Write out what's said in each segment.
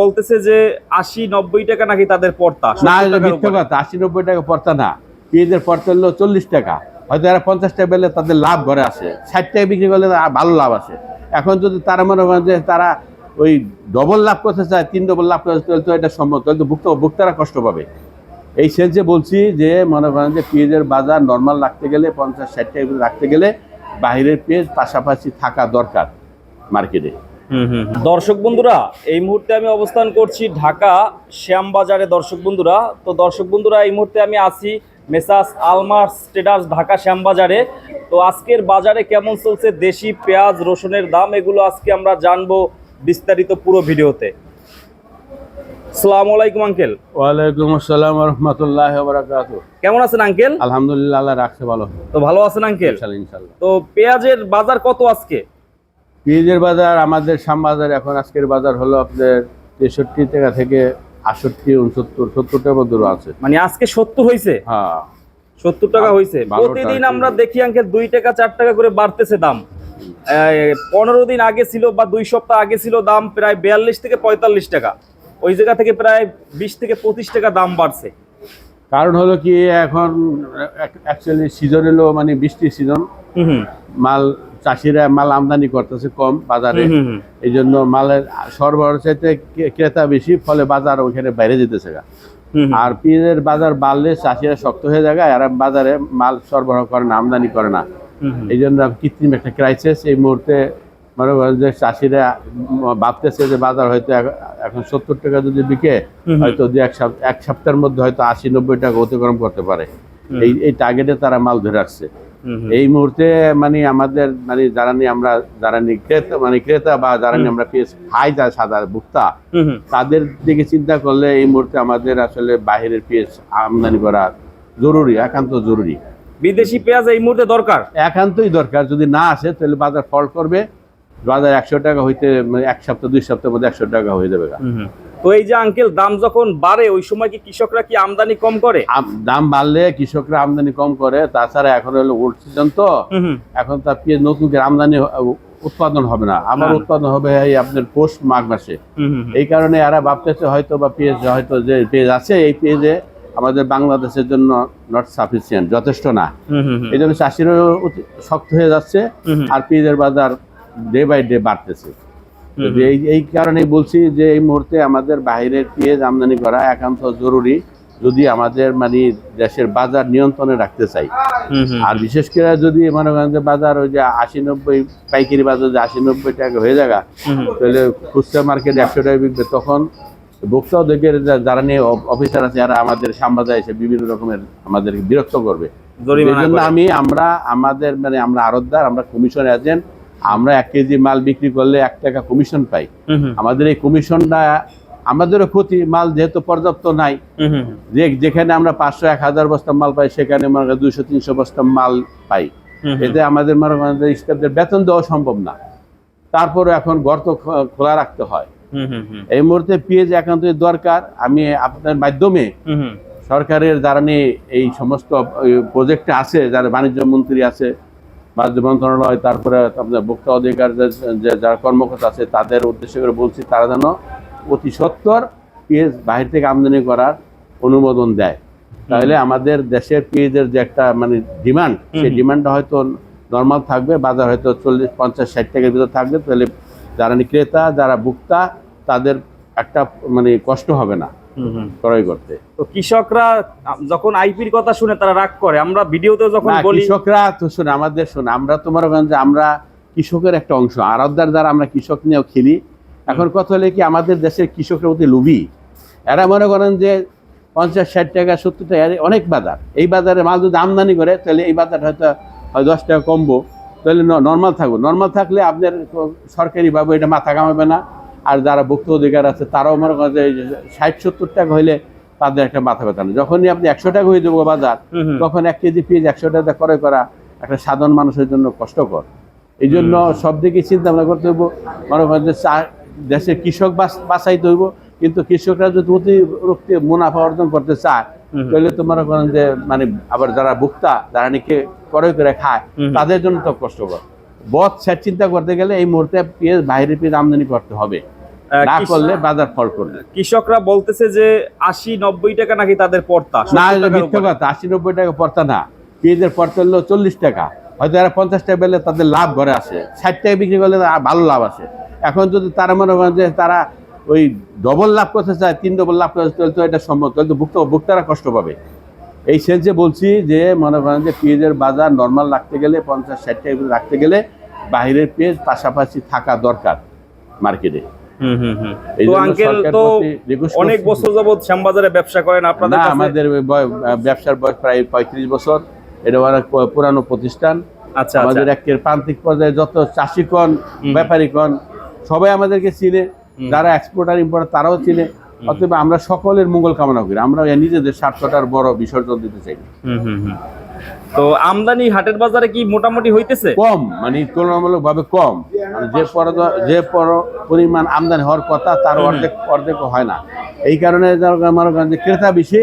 বলতেছে যে আশি নব্বই টাকা নাকি তাদের পড়তা না 70 এটা টাকার মিথ্যে উপরে। কথা আশি নব্বই টাকা পড়তা না। পেঁয়াজের পড়তে হলো চল্লিশ টাকা। হয়তো এরা পঞ্চাশ টাকা পেলে তাদের লাভ ঘরে আসে। ষাট টাকা বিক্রি করলে ভালো লাভ আসে। এখন যদি তারা মনে করেন যে তারা ওই ডবল লাভ করতে চায় তিন ডবল লাভ করতে তাহলে তো এটা সম্ভব। তাহলে তো ভুক্ত ভোক্তারা কষ্ট পাবে। এই সেন্সে বলছি যে মনে করেন যে পেঁয়াজের বাজার নর্মাল রাখতে গেলে পঞ্চাশ ষাট টাকা রাখতে গেলে বাইরের পেঁয়াজ পাশাপাশি থাকা দরকার মার্কেটে। দর্শক বন্ধুরা এই মুহূর্তে আমি অবস্থান করছি ঢাকা শ্যামবাজারে। দর্শক বন্ধুরা তো দর্শক বন্ধুরা এই মুহূর্তে আমি আছি মেসাস আলমার স্টেডার্স ঢাকা শ্যামবাজারে। তো আজকের বাজারে কেমন চলছে? দেশি পেঁয়াজ রসুনের দাম এগুলো আজকে আমরা জানব বিস্তারিত পুরো ভিডিওতে। সালাম আলাইকুম আঙ্কেল। ওয়ালাইকুম আসসালাম রহমতুল্লাহ বারাকাত কেমন আছেন আঙ্কেল? আলহামদুলিল্লাহ আল্লাহ রাখছে ভালো। তো ভালো আছেন আঙ্কেল? তো পেঁয়াজের বাজার কত আজকে? পেঁয়াজের বাজার আমাদের শ্যামবাজার এখন আজকের বাজার হলো আপনার তেষট্টি টাকা থেকে আটষট্টি উনসত্তর সত্তর টাকা দূর আছে। মানে আজকে সত্তর হয়েছে হ্যাঁ। সত্তর টাকা হয়েছে প্রতিদিন আমরা দেখি আঙ্কেল দুই টাকা চার টাকা করে বাড়তেছে দাম। পনেরো দিন আগে ছিল বা দুই সপ্তাহ আগে ছিল দাম প্রায় বিয়াল্লিশ থেকে পঁয়তাল্লিশ টাকা। ওই জায়গা থেকে প্রায় বিশ থেকে পঁচিশ টাকা দাম বাড়ছে। কারণ হলো কি এখন অ্যাকচুয়ালি সিজন হলো মানে বৃষ্টির সিজন মাল চাষিরা মাল আমদানি করতেছে কম বাজারে এই জন্য মালের সরবরাহ চাইতে ক্রেতা বেশি ফলে বাজার ওইখানে বাইরে যেতেছে। আর পেঁয়াজের বাজার বাড়লে চাষিরা শক্ত হয়ে যায় আর বাজারে মাল সরবরাহ করে না আমদানি করে না। এই জন্য কৃত্রিম একটা ক্রাইসিস এই মুহূর্তে মনে করেন যে চাষিরা ভাবতেছে যে বাজার হয়তো এখন সত্তর টাকা যদি বিকে। হয়তো দু এক সপ্তাহ এক সপ্তাহের মধ্যে হয়তো আশি নব্বই টাকা অতিক্রম করতে পারে এই এই টার্গেটে তারা মাল ধরে রাখছে। এই মুহূর্তে মানে আমাদের মানে যারা নিয়ে আমরা যারা ক্রেতা মানে ক্রেতা বা যারা নিয়ে আমরা পেয়েছি খাই যা সাদা ভুক্তা। তাদের দিকে চিন্তা করলে এই মুহূর্তে আমাদের আসলে বাহিরের পেঁয়াজ আমদানি করা জরুরি একান্ত জরুরি। বিদেশি পেঁয়াজ এই মুহূর্তে দরকার? একান্তই দরকার যদি না আসে তাহলে বাজার ফল করবে। বাজার একশো টাকা হইতে মানে এক সপ্তাহ দুই সপ্তাহের মধ্যে একশো টাকা হয়ে যাবে। তো এই যে আঙ্কেল দাম যখন বাড়ে ওই সময় কি কৃষকরা কি আমদানি কম করে দাম বাড়লে কৃষকরা আমদানি কম করে তাছাড়া এখন হলো ওল্ড সিজন তো। এখন তার পেঁয়াজ নতুন করে আমদানি উৎপাদন হবে না আমার উৎপাদন হবে এই আপনার পৌষ মাঘ মাসে। এই কারণে এরা ভাবতেছে হয়তো বা পেঁয়াজ হয়তো যে পেঁয়াজ আছে এই পেঁয়াজে আমাদের বাংলাদেশের জন্য নট সাফিসিয়েন্ট যথেষ্ট না। এই জন্য চাষিরও শক্ত হয়ে যাচ্ছে। আর পেঁয়াজের বাজার ডে বাই ডে বাড়তেছে। এই এই কারণেই বলছি যে এই মুহূর্তে আমাদের বাইরের পেঁয়াজ আমদানি করা একান্ত জরুরি যদি আমাদের মানে দেশের বাজার নিয়ন্ত্রণে রাখতে চাই। আর বিশেষ করে যদি মনে করেন যে বাজার ওই যে আশি নব্বই পাইকারি বাজার যে আশি নব্বই টাকা হয়ে হুম। তাহলে খুচরা মার্কেট একশো টাকা বিকবে। তখন ভোক্তাও দেখে যা- যারা নিয়ে অফিসার আছে যারা আমাদের সাম্বাজায় এসে বিভিন্ন রকমের আমাদের বিরক্ত করবে। এই জন্য আমি আমরা আমাদের মানে আমরা আড়তদার আমরা কমিশন এজেন্ট আমরা এক কেজি মাল বিক্রি করলে এক টাকা কমিশন পাই। আমাদের এই কমিশনটা আমাদেরও ক্ষতি মাল যেহেতু পর্যাপ্ত নাই। যে যেখানে আমরা পাঁচশো এক হাজার বস্তা মাল পাই সেখানে মনে দুইশো তিনশো বস্তা মাল পাই। এতে আমাদের মনে করেন স্টাফদের বেতন দেওয়া সম্ভব না তারপরে এখন গর্ত খোলা রাখতে হয়। এই মুহূর্তে পেঁয়াজ একান্তই দরকার আমি আপনার মাধ্যমে। সরকারের যারা এই সমস্ত প্রজেক্টে আছে যারা বাণিজ্য মন্ত্রী আছে বাণিজ্য মন্ত্রণালয় তারপরে আপনার ভোক্তা অধিকার যে- যারা কর্মকর্তা আছে তাদের উদ্দেশ্য করে বলছি তারা যেন অতি সত্তর পেঁয়াজ বাহির থেকে আমদানি করার অনুমোদন দেয় তাহলে আমাদের দেশের পেঁয়াজের যে একটা মানে ডিমান্ড সেই ডিমান্ডটা হয়তো নর্মাল থাকবে বাজার হয়তো চল্লিশ পঞ্চাশ ষাট টাকার ভিতর থাকবে তাহলে যারা ক্রেতা যারা ভোক্তা তাদের একটা মানে কষ্ট হবে না। ক্রয় করতে। তো কৃষকরা যখন আইপির কথা শুনে তারা রাগ করে আমরা ভিডিওতে যখন বলি কৃষকরা তো শোন আমাদের শোন আমরা তো যে আমরা কৃষকের একটা অংশ আরবদার দ্বারা আমরা কৃষক নিয়েও খেলি। এখন কথা হলে কি আমাদের দেশের কৃষকরা অতি লোভী। এরা মনে করেন যে পঞ্চাশ ষাট টাকা সত্তর টাকা অনেক বাজার। এই বাজারে মাল যদি আমদানি করে তাহলে এই বাজার হয়তো হয় দশ টাকা কমবো। তাহলে নর্মাল থাকব। নর্মাল থাকলে আপনার সরকারিভাবে এটা মাথা কামাবে না। আর যারা ভোক্ত অধিকার আছে তারাও মনে করেন যে ষাট সত্তর টাকা হইলে তাদের একটা মাথা ব্যথা নেই। যখনই আপনি একশো টাকা হয়ে যাব বাজার। তখন এক কেজি পেঁয়াজ একশো টাকা ক্রয় করা একটা সাধারণ মানুষের জন্য কষ্টকর। এই জন্য সব দিকে চিন্তা ভাবনা করতে হইব। মনে করেন যে দেশের কৃষক বাঁচ- বাঁচাইতে হইব। কিন্তু কৃষকরা যদি অতিরিক্ত মুনাফা অর্জন করতে চায় তাহলে তো মনে করেন যে মানে আবার যারা ভোক্তা যারা নাকি ক্রয় করে খায় তাদের জন্য তো কষ্টকর। বধ সেট চিন্তা করতে গেলে এই মুহূর্তে পেঁয়াজ বাইরের পেঁয়াজ আমদানি করতে হবে। না করলে বাজার ফল করবে। কৃষকরা বলতেছে যে আশি নব্বই টাকা নাকি তাদের পড়তা না 70 এটা টাকার মিথ্যে। কথা আশি নব্বই টাকা পড়তা না। পেঁয়াজের পড়তে হলো চল্লিশ টাকা। হয়তো এরা পঞ্চাশ টাকা পেলে তাদের লাভ ঘরে আসে। ষাট টাকা বিক্রি করলে ভালো লাভ আসে। এখন যদি তারা মনে করেন যে তারা ওই ডবল লাভ করতে চায় তিন ডবল লাভ করতে চায়, তো এটা সম্ভব। তাহলে তো ভুক্ত ভোক্তারা কষ্ট পাবে। এই সেন্সে বলছি যে মনে করেন যে পেঁয়াজের বাজার নর্মাল রাখতে গেলে পঞ্চাশ ষাট টাকা রাখতে গেলে বাইরের পেঁয়াজ পাশাপাশি থাকা দরকার মার্কেটে। অনেক বছর যাবত শ্যামবাজারে ব্যবসা করেন আপনাদের আমাদের ব্যবসার বয়স প্রায় পঁয়ত্রিশ বছর। এটা অনেক পুরানো প্রতিষ্ঠান। আচ্ছা আমাদের আচ্ছা একের প্রান্তিক পর্যায়ে যত চাষি কন ব্যাপারী কন সবাই আমাদেরকে চিনে। যারা এক্সপোর্টার ইম্পোর্টার তারাও চিনে। অতএব আমরা সকলের মঙ্গল কামনা করি। আমরা নিজেদের স্বার্থটার বড় বিসর্জন দিতে চাই। তো আমদানি হাটের বাজারে কি মোটামুটি হইতেছে? কম মানে তুলনামূলক ভাবে কম। মানে যে যে পর- পরিমাণ আমদানি হওয়ার কথা তার অর্ধেক অর্ধেক হয় না। এই কারণে যে ক্রেতা বেশি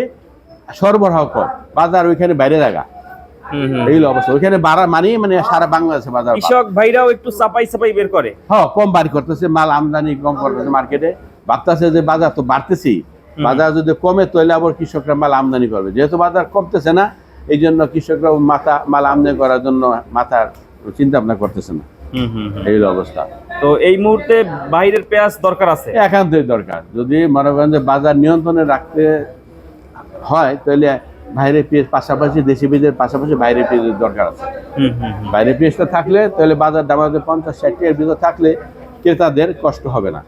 সরবরাহ কম। বাজার ওইখানে বাইরে লাগা এই অবস্থা। ওইখানে বাড়া মানেই মানে সারা বাংলাদেশে বাজার কৃষক ভাইরাও একটু চাপাই চাপাই বের করে। হ্যাঁ কম বাড়ি করতেছে মাল আমদানি কম করতেছে মার্কেটে ভাবতেছে যে বাজার তো বাড়তেছি বাজার যদি কমে তাহলে আবার কৃষকরা মাল আমদানি করবে। যেহেতু বাজার কমতেছে না এই জন্য কৃষকরা মাথা মাল আমদানি করার জন্য মাথার চিন্তা ভাবনা করতেছে না। এই অবস্থা। তো এই মুহূর্তে বাইরের পেঁয়াজ দরকার আছে? একান্তই দরকার। যদি মনে করেন যে বাজার নিয়ন্ত্রণে রাখতে হয় তাহলে বাইরে পেঁয়াজ পাশাপাশি দেশি পেঁয়াজের পাশাপাশি বাইরে পেঁয়াজের দরকার আছে। হুম হুম হুম। বাইরে পেঁয়াজটা থাকলে তাহলে বাজার দাম পঞ্চাশ ষাট টাকার ভিতর থাকলে ক্রেতাদের কষ্ট হবে না।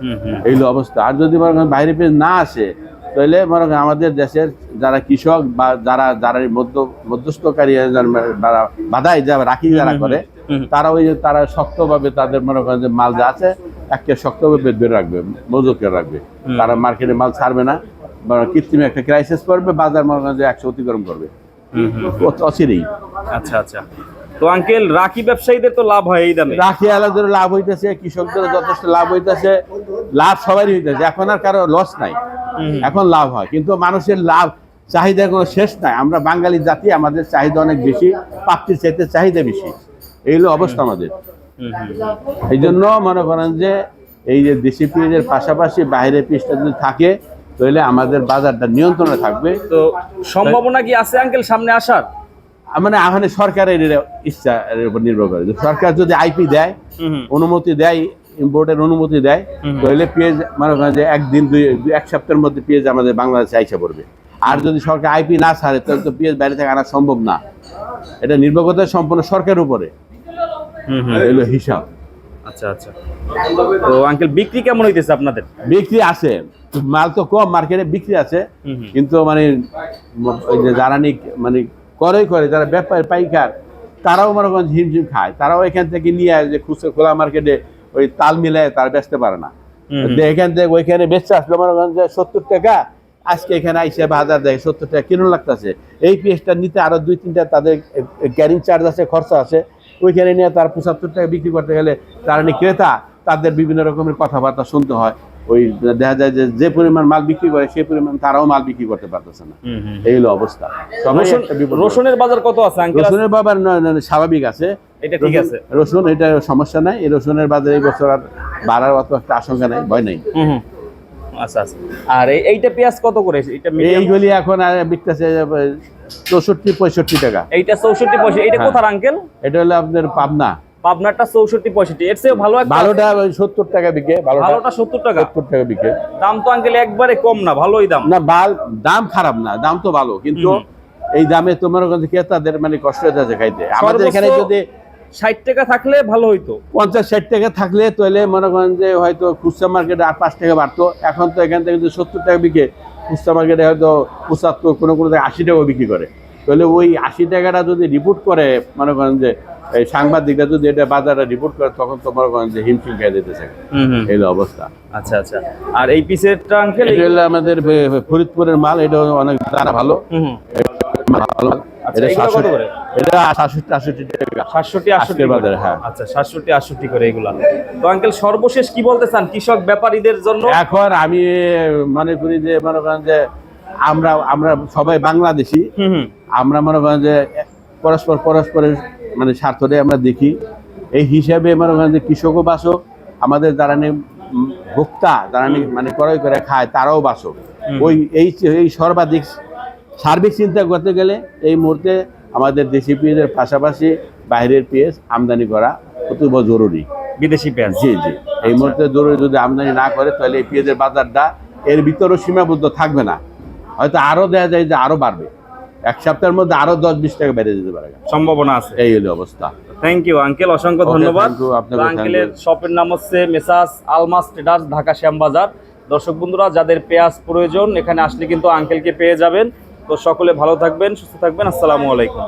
হুম হুম। এই হলো অবস্থা। আর যদি মনে করেন বাইরে পেঁয়াজ না আসে তাহলে মনে করেন আমাদের দেশের যারা কৃষক বা যারা যারা মধ্য মধ্যস্থকারী যারা বাধাই যারা রাখি যারা করে তারা ওই যে তারা শক্তভাবে তাদের মনে করেন যে মাল যা আছে একে শক্তভাবে ধরে রাখবে মজুত করে রাখবে। তারা মার্কেটে মাল ছাড়বে না কৃত্রিম একটা ক্রাইসিস করবে বাজার মনে করেন যে একশো অতিক্রম করবে। অচিরেই। আচ্ছা আচ্ছা। তো আঙ্কেল রাখি ব্যবসায়ীদের তো লাভ হয় এই দামে। রাখি আলাদের লাভ হইতেছে কৃষকদের যথেষ্ট লাভ হইতেছে লাভ সবারই হইতেছে। এখন আর কারও লস নাই। এখন লাভ হয়। কিন্তু মানুষের লাভ চাহিদা কোনো শেষ নাই। আমরা বাঙালি জাতি আমাদের চাহিদা অনেক বেশি প্রাপ্তির চাইতে চাহিদা বেশি। এই হলো অবস্থা আমাদের। এই জন্য মনে করেন যে এই যে দেশি পেঁয়াজের পাশাপাশি বাইরে পেঁয়াজটা যদি থাকে তাহলে আমাদের বাজারটা নিয়ন্ত্রণে থাকবে। তো সম্ভাবনা কি আছে আঙ্কেল সামনে আসার? মানে এখানে সরকারের ইচ্ছা এর উপর নির্ভর করে। সরকার যদি আইপি দেয়। অনুমতি দেয় ইম্পোর্টের অনুমতি দেয়। তাহলে পেঁয়াজ মনে যে একদিন দুই এক সপ্তাহের মধ্যে পেঁয়াজ আমাদের বাংলাদেশে আইসা পড়বে। আর যদি সরকার আইপি না ছাড়ে তাহলে তো পেঁয়াজ বাইরে থেকে আনা সম্ভব না। এটা নির্ভর করতে সম্পূর্ণ সরকারের উপরে। হুম হুম। এগুলো হিসাব। আচ্ছা আচ্ছা। তো আঙ্কেল বিক্রি কেমন হইতেছে আপনাদের? বিক্রি আছে। মাল তো কম মার্কেটে বিক্রি আছে। কিন্তু মানে ম- ওই যে যারা মানে করে করে যারা ব্যাপার পাইকার তারাও মনে করেন ঝিমঝিম খায়। তারাও এখান থেকে নিয়ে আসে যে খুচরো খোলা মার্কেটে ওই তাল মিলায় তারা বেচতে পারে না। এখান থেকে ওইখানে বেচতে আসলে মনে করেন যে সত্তর টাকা আজকে এখানে আইসে বাজার দেয় সত্তর টাকা কিনুন লাগতেছে। এই পেঁয়াজটা নিতে আরও দুই তিনটা তাদের ক্যারিং চার্জ আছে খরচা আছে। ওইখানে নিয়ে তার পঁচাত্তর টাকা বিক্রি করতে গেলে তারা ক্রেতা তাদের বিভিন্ন রকমের কথাবার্তা শুনতে হয়। ওই দেখা যায় যে যে পরিমাণ মাল বিক্রি করে সেই পরিমাণ তারাও মাল বিক্রি করতে পারতেছে না। এই হলো অবস্থা। রসুন রসুনের বাজার কত আছে রসুনের বাবার স্বাভাবিক আছে। এটা ঠিক রসুন- আছে। রসুন এটা সমস্যা নাই। এই রসুনের বাজারে এই বছর আর বাড়ার অত একটা আশঙ্কা নাই ভয় নাই। আচ্ছা আচ্ছা। আর এইটা পেঁয়াজ কত করে? এটা medium? এইগুলি এখন আর বিকতেছে চৌষট্টি পঁয়ষট্টি টাকা। এইটা চৌষট্টি পঁয়ষট্টি। এটা হ্যাঁ। কোথার আঙ্কেল? এটা হলো আপনার পাবনা। পাবনারটা চৌষট্টি পঁয়ষট্টি। এর চেয়ে ভালো ভালোটা সত্তর টাকা বিকে ভালোটা সত্তর টাকা। সত্তর টাকা বিকে। দাম তো আঙ্কেল একবারে কম না ভালোই দাম। না বাল দাম খারাপ না দাম তো ভালো কিন্তু এই দামে তোমার মানে কষ্ট হয়ে যাচ্ছে খাইতে। আমাদের এখানে যদি ষাট টাকা থাকলে ভালো হইতো। পঞ্চাশ ষাট টাকা থাকলে তাহলে মনে করেন যে হয়তো খুচরা মার্কেটে আর পাঁচ টাকা বাড়তো। এখন তো এখান থেকে সত্তর টাকা বিকে খুচরা মার্কেটে হয়তো পঁচাত্তর কোনো কোনো আশি টাকাও বিক্রি করে। তাহলে ওই আশি টাকাটা যদি রিপোর্ট করে মনে করেন যে এই সাংবাদিকরা যদি এটা বাজারে রিপোর্ট করে তখন তো করেন যে হিমশিম খেয়ে দিতেছে এই অবস্থা। আচ্ছা আচ্ছা। আর এই পিসেরটা আঙ্কেল এটা আমাদের ফরিদপুরের মাল এটা অনেক দানা ভালো। ভালো। আচ্ছা, এটা এগুলো কত 67 করে? এটা সাতষট্টি আটষট্টি টাকা। সাতষট্টি আটষট্টি বাজারে, হ্যাঁ। আচ্ছা সাতষট্টি আটষট্টি করে এগুলা। তো আঙ্কেল সর্বশেষ কি বলতে চান কৃষক ব্যাপারীদের জন্য? এখন আমি মনে করি যে মনে করেন যে আমরা আমরা সবাই বাংলাদেশি। আমরা মনে করেন যে পরস্পর পরস্পরের মানে স্বার্থটাই আমরা দেখি। এই হিসাবে মনে যে কৃষকও বাসক আমাদের যারা ভোক্তা যারা মানে ক্রয় করে খায় তারাও বাসক ওই এই এই সর্বাধিক সার্বিক চিন্তা করতে গেলে এই মুহূর্তে আমাদের দেশি পেঁয়াজের পাশাপাশি বাইরের পেঁয়াজ আমদানি করা অতীব জরুরি। বিদেশি পেঁয়াজ। জি জি। এই মুহূর্তে জরুরি যদি আমদানি না করে তাহলে এই পেঁয়াজের বাজারটা এর ভিতরেও সীমাবদ্ধ থাকবে না। হয়তো আরও দেওয়া যায় যে আরও বাড়বে। এক সপ্তাহের মধ্যে আরও দশ বিশ টাকা বেড়ে যেতে পারে। সম্ভাবনা আছে। এই হলো অবস্থা। থ্যাংক ইউ আঙ্কেল অসংখ্য ধন্যবাদ। আঙ্কেলের শপের নাম হচ্ছে মেসাস আলমাস ট্রেডার্স ঢাকা শ্যামবাজার। দর্শক বন্ধুরা যাদের পেঁয়াজ প্রয়োজন এখানে আসলে কিন্তু আঙ্কেলকে পেয়ে যাবেন। তো সকলে ভালো থাকবেন সুস্থ থাকবেন। আসসালামু আলাইকুম।